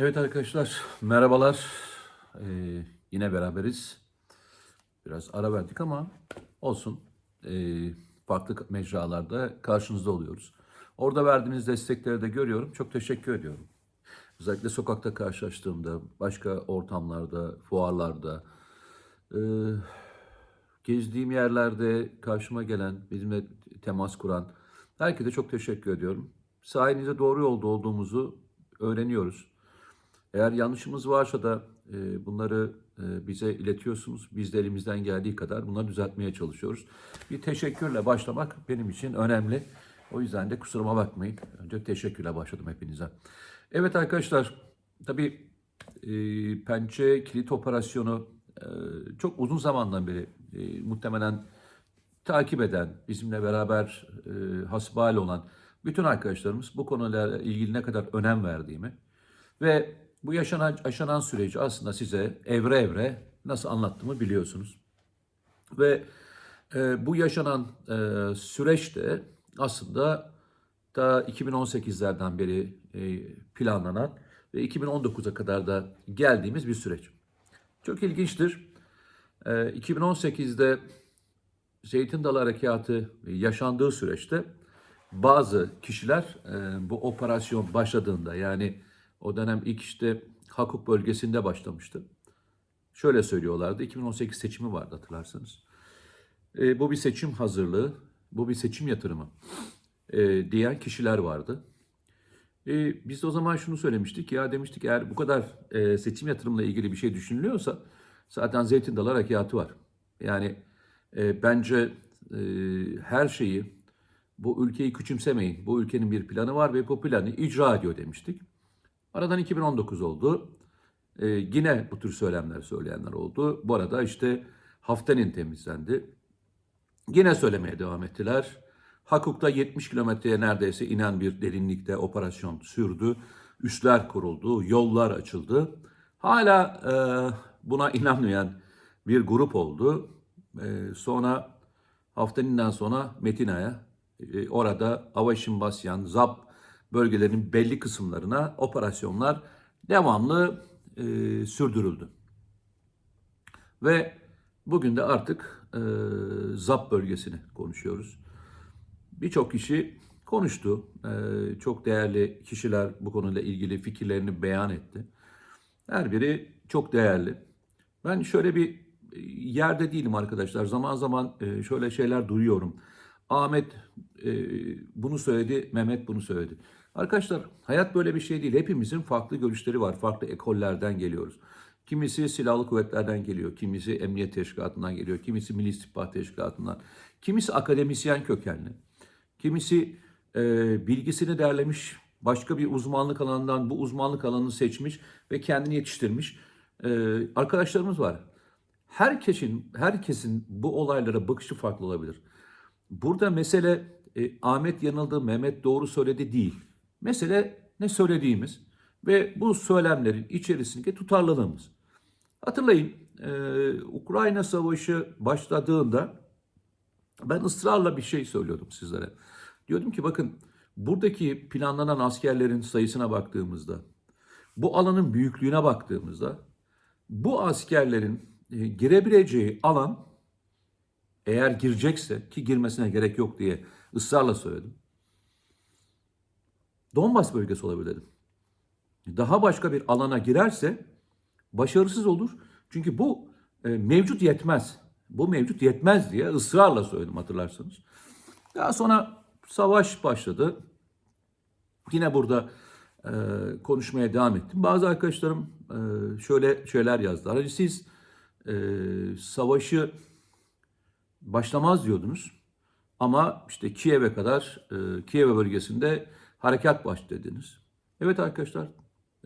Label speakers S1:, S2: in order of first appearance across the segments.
S1: Evet arkadaşlar, merhabalar. Ee, yine beraberiz. Biraz ara verdik ama olsun. Ee, farklı mecralarda karşınızda oluyoruz. Orada verdiğiniz destekleri de görüyorum. Çok teşekkür ediyorum. Özellikle sokakta karşılaştığımda, başka ortamlarda, fuarlarda, e, gezdiğim yerlerde karşıma gelen, bizimle temas kuran herkese çok teşekkür ediyorum. Sayenizde doğru yolda olduğumuzu öğreniyoruz. Eğer yanlışımız varsa da e, bunları e, bize iletiyorsunuz. Biz de elimizden geldiği kadar bunları düzeltmeye çalışıyoruz. Bir teşekkürle başlamak benim için önemli. O yüzden de kusuruma bakmayın. Önce teşekkürle başladım hepinize. Evet arkadaşlar, tabii e, pençe kilit operasyonu e, çok uzun zamandan beri e, muhtemelen takip eden, bizimle beraber e, hasbihal olan bütün arkadaşlarımız bu konularla ilgili ne kadar önem verdiğimi ve bu yaşanan yaşanan süreci aslında size evre evre nasıl anlattığımı biliyorsunuz. Ve e, bu yaşanan e, süreçte aslında da 2018'lerden beri e, planlanan ve 2019'a kadar da geldiğimiz bir süreç. Çok ilginçtir. E, 2018'de Zeytin Dalı Harekatı yaşandığı süreçte bazı kişiler e, bu operasyon başladığında yani o dönem ilk işte Hakuk bölgesinde başlamıştı. Şöyle söylüyorlardı 2018 seçimi vardı hatırlarsanız. E, bu bir seçim hazırlığı, bu bir seçim yatırımı e, diyen kişiler vardı. E, biz de o zaman şunu söylemiştik ya demiştik eğer bu kadar e, seçim yatırımla ilgili bir şey düşünülüyorsa zaten Zeytin Dalı Harekatı var. Yani e, bence e, her şeyi bu ülkeyi küçümsemeyin. Bu ülkenin bir planı var ve bu planı icra ediyor demiştik. Aradan 2019 oldu. Ee, yine bu tür söylemler söyleyenler oldu. Bu arada işte Haftenin temizlendi. Yine söylemeye devam ettiler. Hakuk'ta 70 kilometreye neredeyse inen bir derinlikte operasyon sürdü. Üsler kuruldu, yollar açıldı. Hala e, buna inanmayan bir grup oldu. E, sonra Haftenin'den sonra Metina'ya e, orada Avaşin Basyan, Zap bölgelerinin belli kısımlarına operasyonlar devamlı e, sürdürüldü. Ve bugün de artık e, ZAP bölgesini konuşuyoruz. Birçok kişi konuştu. E, çok değerli kişiler bu konuyla ilgili fikirlerini beyan etti. Her biri çok değerli. Ben şöyle bir yerde değilim arkadaşlar. Zaman zaman e, şöyle şeyler duyuyorum. Ahmet e, bunu söyledi, Mehmet bunu söyledi. Arkadaşlar hayat böyle bir şey değil. Hepimizin farklı görüşleri var. Farklı ekollerden geliyoruz. Kimisi silahlı kuvvetlerden geliyor, kimisi emniyet teşkilatından geliyor, kimisi milli istihbarat teşkilatından, kimisi akademisyen kökenli, kimisi e, bilgisini derlemiş, başka bir uzmanlık alanından bu uzmanlık alanını seçmiş ve kendini yetiştirmiş e, arkadaşlarımız var. Herkesin herkesin bu olaylara bakışı farklı olabilir. Burada mesele e, Ahmet yanıldı, Mehmet doğru söyledi değil. Mesele ne söylediğimiz ve bu söylemlerin içerisindeki tutarlılığımız. Hatırlayın e, Ukrayna Savaşı başladığında ben ısrarla bir şey söylüyordum sizlere. Diyordum ki bakın buradaki planlanan askerlerin sayısına baktığımızda, bu alanın büyüklüğüne baktığımızda bu askerlerin e, girebileceği alan eğer girecekse ki girmesine gerek yok diye ısrarla söyledim. Donbas bölgesi olabilir dedim. Daha başka bir alana girerse başarısız olur. Çünkü bu e, mevcut yetmez. Bu mevcut yetmez diye ısrarla söyledim hatırlarsanız. Daha sonra savaş başladı. Yine burada e, konuşmaya devam ettim. Bazı arkadaşlarım e, şöyle şeyler yazdılar. Hani siz e, savaşı başlamaz diyordunuz. Ama işte Kiev'e kadar, e, Kiev bölgesinde harekat başladınız. Evet arkadaşlar,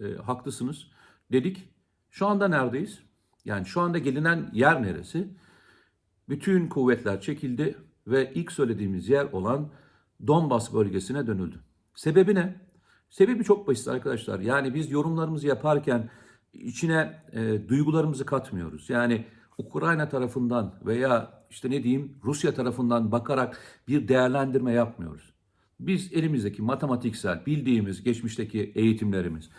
S1: e, haklısınız. Dedik, şu anda neredeyiz? Yani şu anda gelinen yer neresi? Bütün kuvvetler çekildi ve ilk söylediğimiz yer olan Donbas bölgesine dönüldü. Sebebi ne? Sebebi çok basit arkadaşlar. Yani biz yorumlarımızı yaparken içine e, duygularımızı katmıyoruz. Yani Ukrayna tarafından veya işte ne diyeyim Rusya tarafından bakarak bir değerlendirme yapmıyoruz. Biz elimizdeki matematiksel bildiğimiz geçmişteki eğitimlerimiz,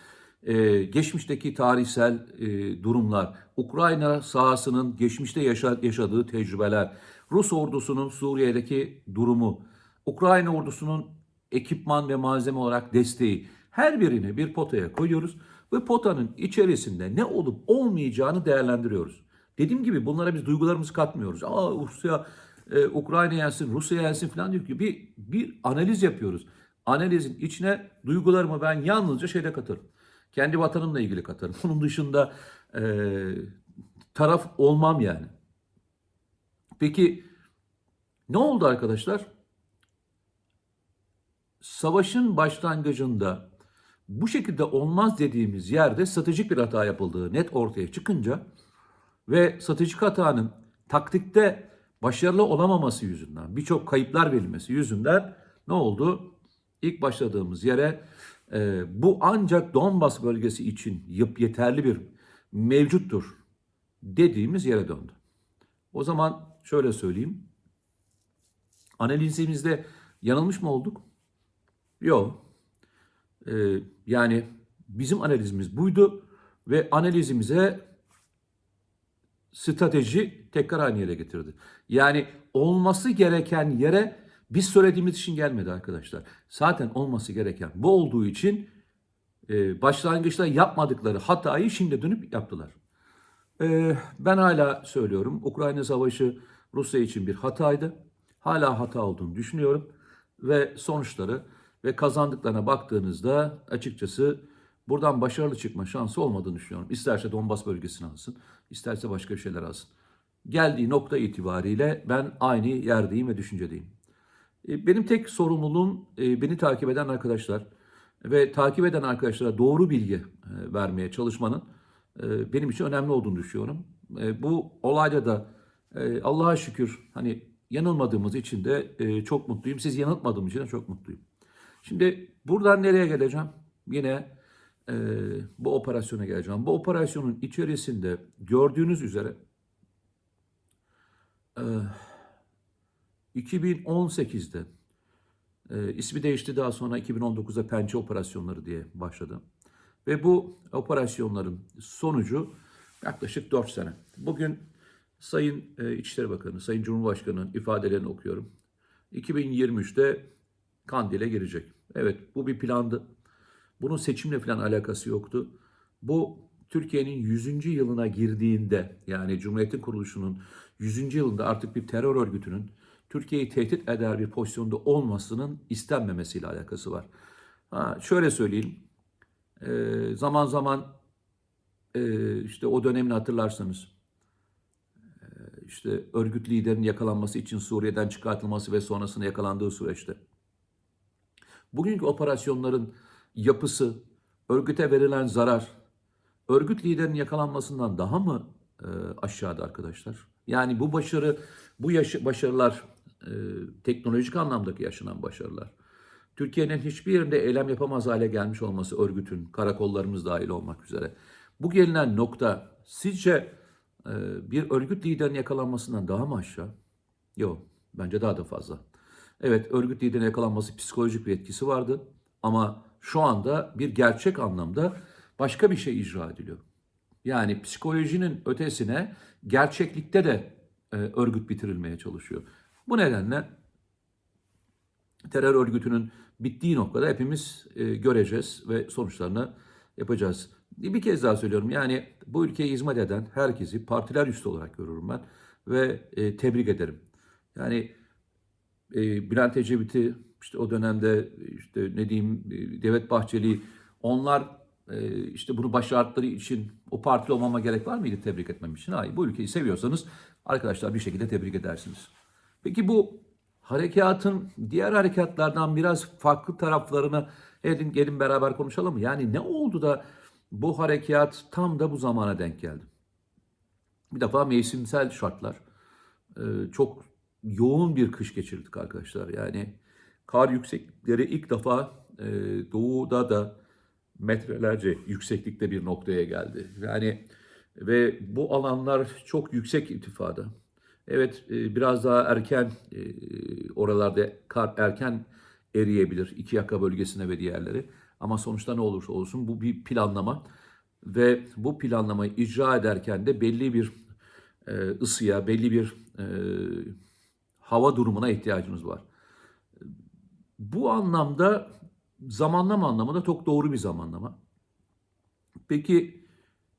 S1: e, geçmişteki tarihsel e, durumlar, Ukrayna sahasının geçmişte yaşa- yaşadığı tecrübeler, Rus ordusunun Suriye'deki durumu, Ukrayna ordusunun ekipman ve malzeme olarak desteği her birini bir potaya koyuyoruz ve potanın içerisinde ne olup olmayacağını değerlendiriyoruz. Dediğim gibi bunlara biz duygularımızı katmıyoruz. Aa Rusya e, Ukrayna yensin, Rusya yensin falan diyor ki bir, bir analiz yapıyoruz. Analizin içine duygularımı ben yalnızca şeyde katarım. Kendi vatanımla ilgili katarım. Bunun dışında e, taraf olmam yani. Peki ne oldu arkadaşlar? Savaşın başlangıcında bu şekilde olmaz dediğimiz yerde stratejik bir hata yapıldığı net ortaya çıkınca ve stratejik hatanın taktikte başarılı olamaması yüzünden, birçok kayıplar verilmesi yüzünden ne oldu? İlk başladığımız yere e, bu ancak Donbas bölgesi için yap yeterli bir mevcuttur dediğimiz yere döndü. O zaman şöyle söyleyeyim. Analizimizde yanılmış mı olduk? Yok. Ee, yani bizim analizimiz buydu ve analizimize strateji tekrar aynı yere getirdi. Yani olması gereken yere biz söylediğimiz için gelmedi arkadaşlar. Zaten olması gereken bu olduğu için e, başlangıçta yapmadıkları hatayı şimdi dönüp yaptılar. Ee, ben hala söylüyorum Ukrayna Savaşı Rusya için bir hataydı. Hala hata olduğunu düşünüyorum ve sonuçları ve kazandıklarına baktığınızda açıkçası buradan başarılı çıkma şansı olmadığını düşünüyorum. İsterse Donbas bölgesini alsın, isterse başka şeyler alsın. Geldiği nokta itibariyle ben aynı yerdeyim ve düşüncedeyim. E, Benim tek sorumluluğum e, beni takip eden arkadaşlar ve takip eden arkadaşlara doğru bilgi e, vermeye çalışmanın benim için önemli olduğunu düşünüyorum. Bu olayda da Allah'a şükür hani yanılmadığımız için de çok mutluyum. Siz yanıltmadığım için de çok mutluyum. Şimdi buradan nereye geleceğim? Yine e, bu operasyona geleceğim. Bu operasyonun içerisinde gördüğünüz üzere e, 2018'de e, ismi değişti daha sonra 2019'da Pençe operasyonları diye başladı. Ve bu operasyonların sonucu yaklaşık 4 sene. Bugün Sayın e, İçişleri Bakanı, Sayın Cumhurbaşkanı'nın ifadelerini okuyorum. 2023'te Kandil'e girecek. Evet bu bir plandı. Bunun seçimle falan alakası yoktu. Bu Türkiye'nin 100. yılına girdiğinde yani Cumhuriyet'in kuruluşunun 100. yılında artık bir terör örgütünün Türkiye'yi tehdit eder bir pozisyonda olmasının istenmemesiyle alakası var. Ha, şöyle söyleyeyim. Ee, zaman zaman e, işte o dönemini hatırlarsanız e, işte örgüt liderinin yakalanması için Suriye'den çıkartılması ve sonrasında yakalandığı süreçte bugünkü operasyonların yapısı, örgüte verilen zarar, örgüt liderinin yakalanmasından daha mı e, aşağıda arkadaşlar? Yani bu başarı, bu yaşı, başarılar e, teknolojik anlamdaki yaşanan başarılar. Türkiye'nin hiçbir yerinde eylem yapamaz hale gelmiş olması örgütün, karakollarımız dahil olmak üzere. Bu gelinen nokta sizce e, bir örgüt liderinin yakalanmasından daha mı aşağı? Yok, bence daha da fazla. Evet, örgüt liderinin yakalanması psikolojik bir etkisi vardı ama şu anda bir gerçek anlamda başka bir şey icra ediliyor. Yani psikolojinin ötesine gerçeklikte de e, örgüt bitirilmeye çalışıyor. Bu nedenle terör örgütünün bittiği noktada hepimiz e, göreceğiz ve sonuçlarını yapacağız. Bir kez daha söylüyorum yani bu ülkeye hizmet eden herkesi partiler üstü olarak görürüm ben ve e, tebrik ederim. Yani e, Bülent Ecevit'i işte o dönemde işte ne diyeyim e, Devlet Bahçeli onlar e, işte bunu başardıkları için o partili olmama gerek var mıydı tebrik etmem için? Hayır bu ülkeyi seviyorsanız arkadaşlar bir şekilde tebrik edersiniz. Peki bu harekatın diğer harekatlardan biraz farklı taraflarını gelin, gelin beraber konuşalım? Yani ne oldu da bu harekat tam da bu zamana denk geldi? Bir defa mevsimsel şartlar. Ee, çok yoğun bir kış geçirdik arkadaşlar. Yani kar yükseklikleri ilk defa e, doğuda da metrelerce yükseklikte bir noktaya geldi. Yani ve bu alanlar çok yüksek irtifada. Evet e, biraz daha erken e, oralarda kar erken eriyebilir. iki yaka bölgesine ve diğerleri. Ama sonuçta ne olursa olsun bu bir planlama ve bu planlamayı icra ederken de belli bir e, ısıya, belli bir e, hava durumuna ihtiyacınız var. Bu anlamda zamanlama anlamında çok doğru bir zamanlama. Peki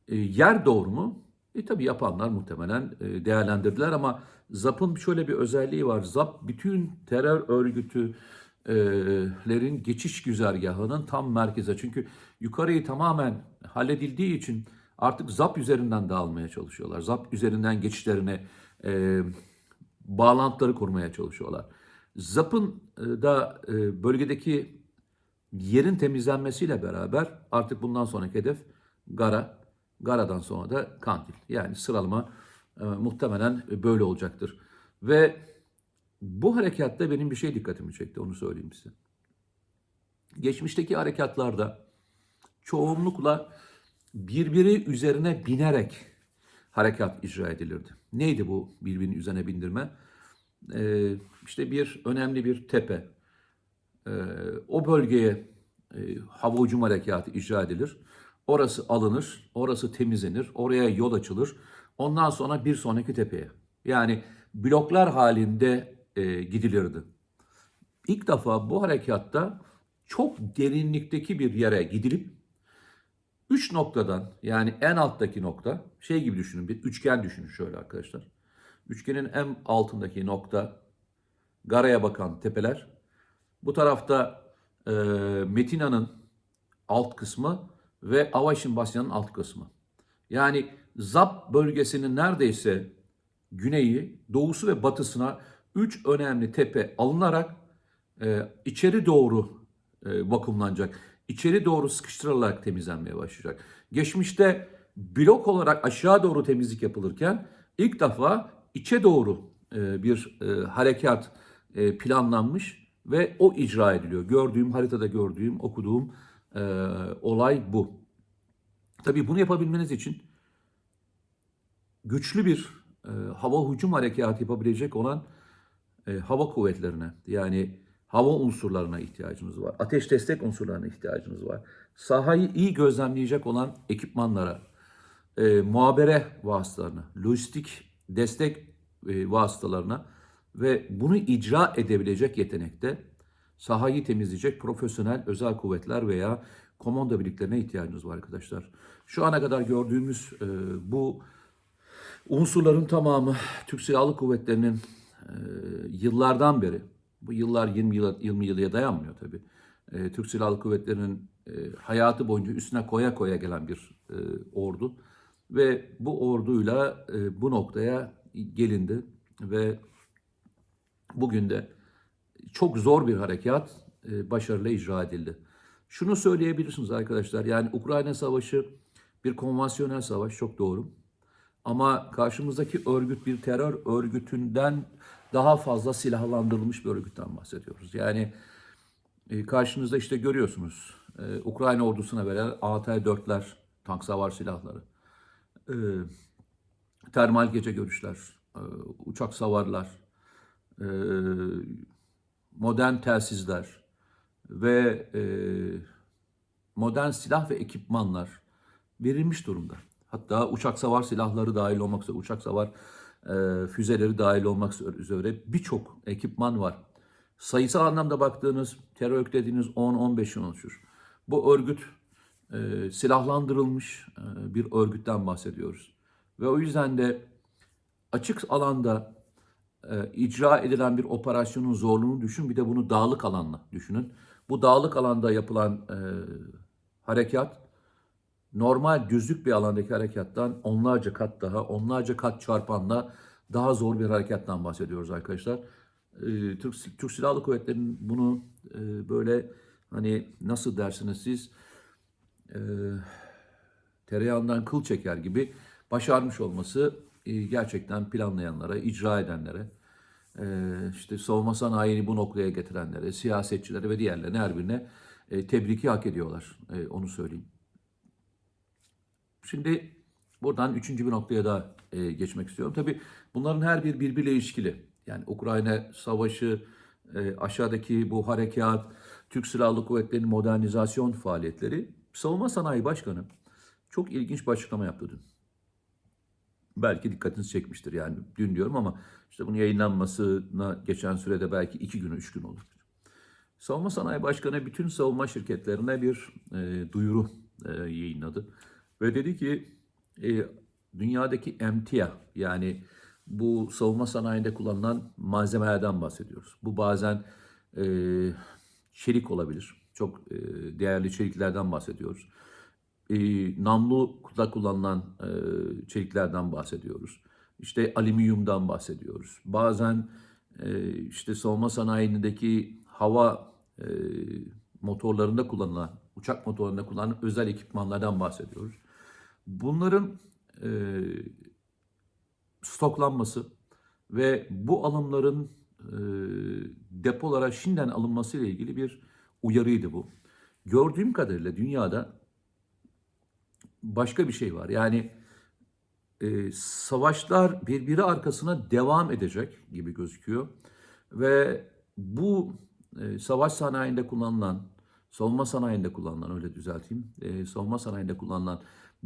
S1: e, yer doğru mu? E tabi yapanlar muhtemelen e, değerlendirdiler ama ZAP'ın şöyle bir özelliği var. ZAP bütün terör örgütülerin geçiş güzergahının tam merkeze. Çünkü yukarıyı tamamen halledildiği için artık ZAP üzerinden dağılmaya çalışıyorlar. ZAP üzerinden geçişlerine e, bağlantıları kurmaya çalışıyorlar. ZAP'ın e, da e, bölgedeki yerin temizlenmesiyle beraber artık bundan sonraki hedef Gara, Gara'dan sonra da Kandil. Yani sıralama e, muhtemelen böyle olacaktır. Ve bu harekatta benim bir şey dikkatimi çekti, onu söyleyeyim size. Geçmişteki harekatlarda çoğunlukla birbiri üzerine binerek harekat icra edilirdi. Neydi bu birbirinin üzerine bindirme? Ee, işte bir önemli bir tepe. Ee, o bölgeye e, hava hücum harekatı icra edilir. Orası alınır, orası temizlenir, oraya yol açılır. Ondan sonra bir sonraki tepeye. Yani bloklar halinde e, gidilirdi. İlk defa bu harekatta çok derinlikteki bir yere gidilip üç noktadan yani en alttaki nokta şey gibi düşünün bir üçgen düşünün şöyle arkadaşlar. Üçgenin en altındaki nokta Gara'ya bakan tepeler. Bu tarafta e, Metina'nın alt kısmı ve Avaşin Basya'nın alt kısmı. Yani Zap bölgesinin neredeyse güneyi, doğusu ve batısına üç önemli tepe alınarak e, içeri doğru e, vakumlanacak. İçeri doğru sıkıştırılarak temizlenmeye başlayacak. Geçmişte blok olarak aşağı doğru temizlik yapılırken ilk defa içe doğru e, bir e, harekat e, planlanmış ve o icra ediliyor. Gördüğüm, haritada gördüğüm, okuduğum olay bu. Tabii bunu yapabilmeniz için güçlü bir hava hücum harekatı yapabilecek olan hava kuvvetlerine yani hava unsurlarına ihtiyacınız var. Ateş destek unsurlarına ihtiyacınız var. Sahayı iyi gözlemleyecek olan ekipmanlara, e, muhabere vasıtalarına, lojistik destek e, vasıtalarına ve bunu icra edebilecek yetenekte sahayı temizleyecek profesyonel özel kuvvetler veya komando birliklerine ihtiyacınız var arkadaşlar. Şu ana kadar gördüğümüz e, bu unsurların tamamı Türk Silahlı Kuvvetleri'nin e, yıllardan beri, bu yıllar 20 yıla, 20 yıla dayanmıyor tabii. E, Türk Silahlı Kuvvetleri'nin e, hayatı boyunca üstüne koya koya gelen bir e, ordu. Ve bu orduyla e, bu noktaya gelindi ve bugün de çok zor bir harekat e, başarıyla icra edildi. Şunu söyleyebilirsiniz arkadaşlar. Yani Ukrayna Savaşı bir konvansiyonel savaş çok doğru. Ama karşımızdaki örgüt bir terör örgütünden daha fazla silahlandırılmış bir örgütten bahsediyoruz. Yani e, karşınızda işte görüyorsunuz e, Ukrayna ordusuna veren AT-4'ler, tank savar silahları, e, termal gece görüşler, e, uçak savarlar, e, modern telsizler ve e, modern silah ve ekipmanlar verilmiş durumda. Hatta uçak savar silahları dahil olmak üzere, uçak savar e, füzeleri dahil olmak üzere birçok ekipman var. Sayısal anlamda baktığınız terör örgütü dediğiniz 10-15 yıl oluşur. Bu örgüt e, silahlandırılmış e, bir örgütten bahsediyoruz. Ve o yüzden de açık alanda e, icra edilen bir operasyonun zorluğunu düşün. Bir de bunu dağlık alanla düşünün. Bu dağlık alanda yapılan e, harekat normal düzlük bir alandaki harekattan onlarca kat daha, onlarca kat çarpanla daha zor bir harekattan bahsediyoruz arkadaşlar. E, Türk, Türk Silahlı Kuvvetleri'nin bunu e, böyle hani nasıl dersiniz siz e, tereyağından kıl çeker gibi başarmış olması e, gerçekten planlayanlara, icra edenlere, işte savunma sanayini bu noktaya getirenlere, siyasetçilere ve diğerlerine her birine e, tebriki hak ediyorlar. Onu söyleyeyim. Şimdi buradan üçüncü bir noktaya da e, geçmek istiyorum. Tabii bunların her bir birbiriyle ilişkili. Yani Ukrayna savaşı, e, aşağıdaki bu harekat, Türk Silahlı Kuvvetleri'nin modernizasyon faaliyetleri. Savunma Sanayi Başkanı çok ilginç bir açıklama yaptı dün. Belki dikkatinizi çekmiştir yani dün diyorum ama işte bunun yayınlanmasına geçen sürede belki iki gün, üç gün olur. Savunma Sanayi Başkanı bütün savunma şirketlerine bir e, duyuru e, yayınladı. Ve dedi ki e, dünyadaki emtia yani bu savunma sanayinde kullanılan malzemelerden bahsediyoruz. Bu bazen e, çelik olabilir. Çok e, değerli çeliklerden bahsediyoruz. E, namluda kullanılan e, çeliklerden bahsediyoruz. İşte alüminyumdan bahsediyoruz. Bazen e, işte savunma sanayindeki hava e, motorlarında kullanılan, uçak motorlarında kullanılan özel ekipmanlardan bahsediyoruz. Bunların e, stoklanması ve bu alımların e, depolara şimdiden alınması ile ilgili bir uyarıydı bu. Gördüğüm kadarıyla dünyada başka bir şey var. Yani e, savaşlar birbiri arkasına devam edecek gibi gözüküyor. Ve bu e, savaş sanayinde kullanılan, savunma sanayinde kullanılan öyle düzelteyim, e, savunma sanayinde kullanılan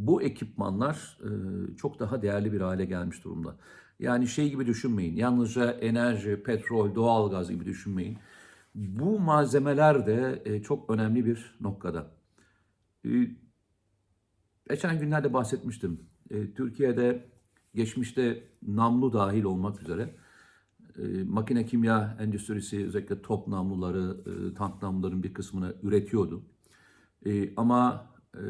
S1: bu ekipmanlar e, çok daha değerli bir hale gelmiş durumda. Yani şey gibi düşünmeyin, yalnızca enerji, petrol, doğalgaz gibi düşünmeyin. Bu malzemeler de e, çok önemli bir noktada. E, geçen günlerde bahsetmiştim. E, Türkiye'de geçmişte namlu dahil olmak üzere e, makine kimya endüstrisi özellikle top namluları, e, tank namluların bir kısmını üretiyordu. E, ama e,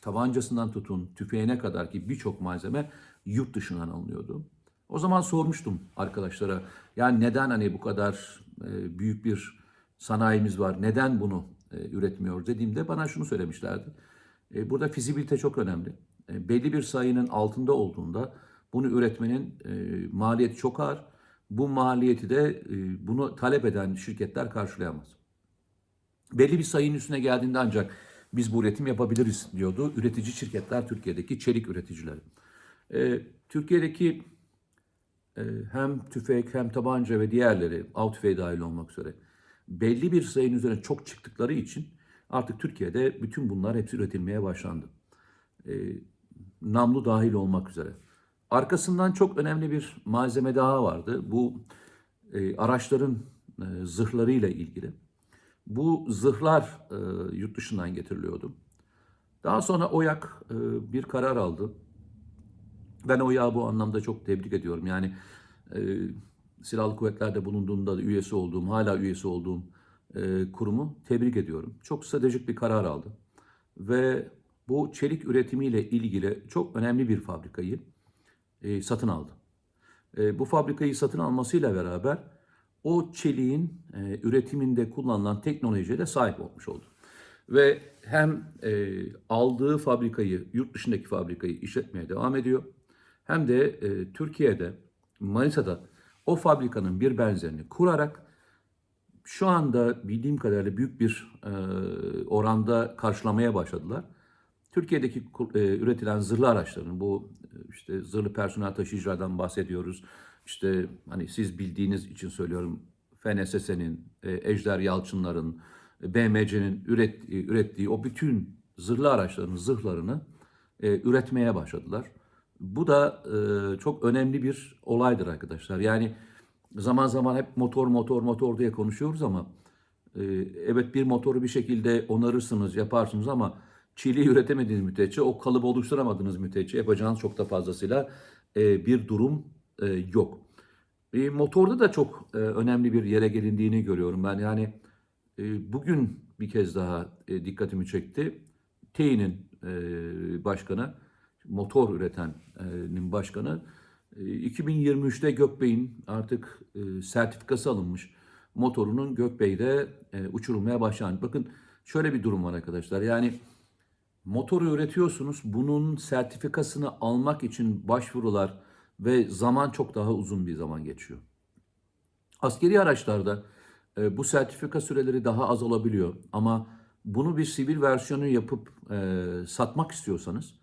S1: tabancasından tutun tüfeğine kadar ki birçok malzeme yurt dışından alınıyordu. O zaman sormuştum arkadaşlara yani neden hani bu kadar e, büyük bir sanayimiz var neden bunu e, üretmiyor dediğimde bana şunu söylemişlerdi. E, burada fizibilite çok önemli. E, belli bir sayının altında olduğunda bunu üretmenin e, maliyeti çok ağır. Bu maliyeti de e, bunu talep eden şirketler karşılayamaz. Belli bir sayının üstüne geldiğinde ancak biz bu üretim yapabiliriz diyordu üretici şirketler Türkiye'deki çelik üreticileri. E, Türkiye'deki e, hem tüfek hem tabanca ve diğerleri av tüfeği dahil olmak üzere belli bir sayının üzerine çok çıktıkları için artık Türkiye'de bütün bunlar hepsi üretilmeye başlandı. E, namlu dahil olmak üzere. Arkasından çok önemli bir malzeme daha vardı. Bu e, araçların e, zırhlarıyla ilgili. Bu zırhlar e, yurt dışından getiriliyordu. Daha sonra OYAK e, bir karar aldı. Ben OYAK'ı bu anlamda çok tebrik ediyorum. Yani e, Silahlı Kuvvetler'de bulunduğumda da üyesi olduğum, hala üyesi olduğum e, kurumu tebrik ediyorum. Çok stratejik bir karar aldı. Ve bu çelik üretimiyle ilgili çok önemli bir fabrikayı e, satın aldı. E, bu fabrikayı satın almasıyla beraber o çeliğin e, üretiminde kullanılan teknolojiye de sahip olmuş oldu. Ve hem e, aldığı fabrikayı, yurt dışındaki fabrikayı işletmeye devam ediyor. Hem de e, Türkiye'de, Manisa'da o fabrikanın bir benzerini kurarak şu anda bildiğim kadarıyla büyük bir e, oranda karşılamaya başladılar. Türkiye'deki e, üretilen zırhlı araçların bu e, işte zırhlı personel taşıyıcılardan bahsediyoruz. İşte hani siz bildiğiniz için söylüyorum FNSS'nin, e, Ejder Yalçınların, e, BMC'nin ürettiği, ürettiği o bütün zırhlı araçların zırhlarını e, üretmeye başladılar. Bu da e, çok önemli bir olaydır arkadaşlar. Yani zaman zaman hep motor motor motor diye konuşuyoruz ama e, evet bir motoru bir şekilde onarırsınız, yaparsınız ama çiğliği üretemediğiniz müddetçe, o kalıbı oluşturamadığınız müddetçe yapacağınız çok da fazlasıyla e, bir durum e, yok. E, motorda da çok e, önemli bir yere gelindiğini görüyorum ben. Yani e, bugün bir kez daha e, dikkatimi çekti. TEİ'nin e, başkanı, motor üretenin başkanı, e, 2023'te Gökbey'in artık e, sertifikası alınmış motorunun Gökbey'de e, uçurulmaya başlandı. Bakın şöyle bir durum var arkadaşlar. Yani motoru üretiyorsunuz. Bunun sertifikasını almak için başvurular ve zaman çok daha uzun bir zaman geçiyor. Askeri araçlarda e, bu sertifika süreleri daha az olabiliyor ama bunu bir sivil versiyonu yapıp e, satmak istiyorsanız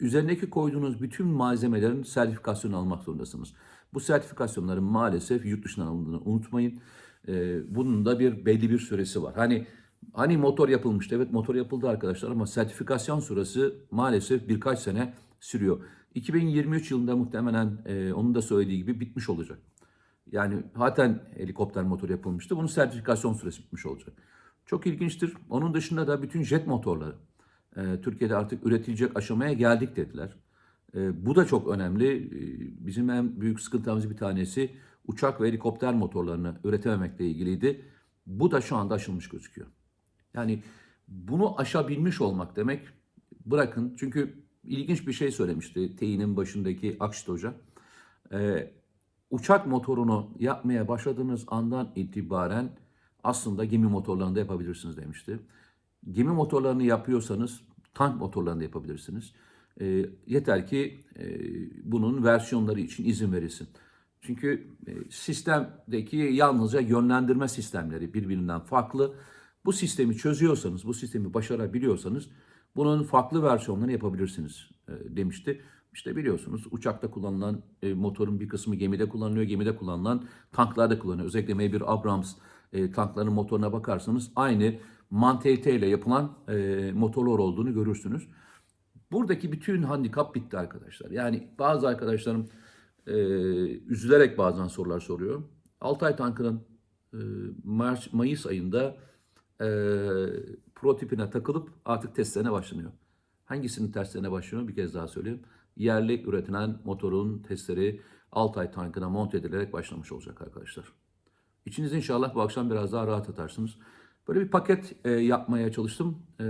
S1: üzerindeki koyduğunuz bütün malzemelerin sertifikasyonu almak zorundasınız. Bu sertifikasyonların maalesef yurt dışından alındığını unutmayın. E, bunun da bir belli bir süresi var. Hani hani motor yapılmıştı. Evet motor yapıldı arkadaşlar ama sertifikasyon süresi maalesef birkaç sene sürüyor. 2023 yılında muhtemelen e, onun da söylediği gibi bitmiş olacak. Yani zaten helikopter motoru yapılmıştı. Bunun sertifikasyon süresi bitmiş olacak. Çok ilginçtir. Onun dışında da bütün jet motorları e, Türkiye'de artık üretilecek aşamaya geldik dediler. E, bu da çok önemli. E, bizim en büyük sıkıntımız bir tanesi uçak ve helikopter motorlarını üretememekle ilgiliydi. Bu da şu anda aşılmış gözüküyor. Yani bunu aşabilmiş olmak demek bırakın çünkü ilginç bir şey söylemişti TEİ'nin başındaki Akşit Hoca. Ee, uçak motorunu yapmaya başladığınız andan itibaren aslında gemi motorlarını da yapabilirsiniz demişti. Gemi motorlarını yapıyorsanız tank motorlarını da yapabilirsiniz. Ee, yeter ki e, bunun versiyonları için izin verilsin. Çünkü e, sistemdeki yalnızca yönlendirme sistemleri birbirinden farklı. Bu sistemi çözüyorsanız, bu sistemi başarabiliyorsanız bunun farklı versiyonlarını yapabilirsiniz e, demişti. İşte biliyorsunuz uçakta kullanılan e, motorun bir kısmı gemide kullanılıyor, gemide kullanılan tanklarda kullanılıyor. Özellikle M1 Abrams e, tankların motoruna bakarsanız aynı mantalite ile yapılan e, motorlar olduğunu görürsünüz. Buradaki bütün handikap bitti arkadaşlar. Yani bazı arkadaşlarım e, üzülerek bazen sorular soruyor. Altay tankının e, Mayıs ayında e, prototipine takılıp artık testlerine başlanıyor. Hangisinin testlerine başlanıyor bir kez daha söyleyeyim. Yerli üretilen motorun testleri Altay tankına monte edilerek başlamış olacak arkadaşlar. İçiniz inşallah bu akşam biraz daha rahat atarsınız. Böyle bir paket e, yapmaya çalıştım. E,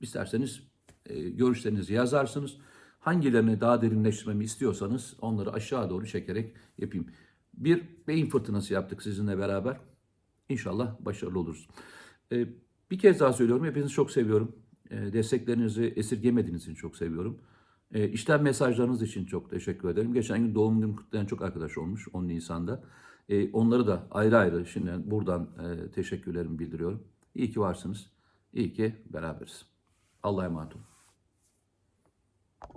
S1: isterseniz e, görüşlerinizi yazarsınız. Hangilerini daha derinleştirmemi istiyorsanız onları aşağı doğru çekerek yapayım. Bir beyin fırtınası yaptık sizinle beraber. İnşallah başarılı oluruz. E, bir kez daha söylüyorum. Hepinizi çok seviyorum. E, desteklerinizi esirgemediğiniz için çok seviyorum. E, işten mesajlarınız için çok teşekkür ederim. Geçen gün doğum günü kutlayan çok arkadaş olmuş 10 Nisan'da. E, onları da ayrı ayrı şimdi buradan e, teşekkürlerimi bildiriyorum. İyi ki varsınız. İyi ki beraberiz. Allah'a emanet olun.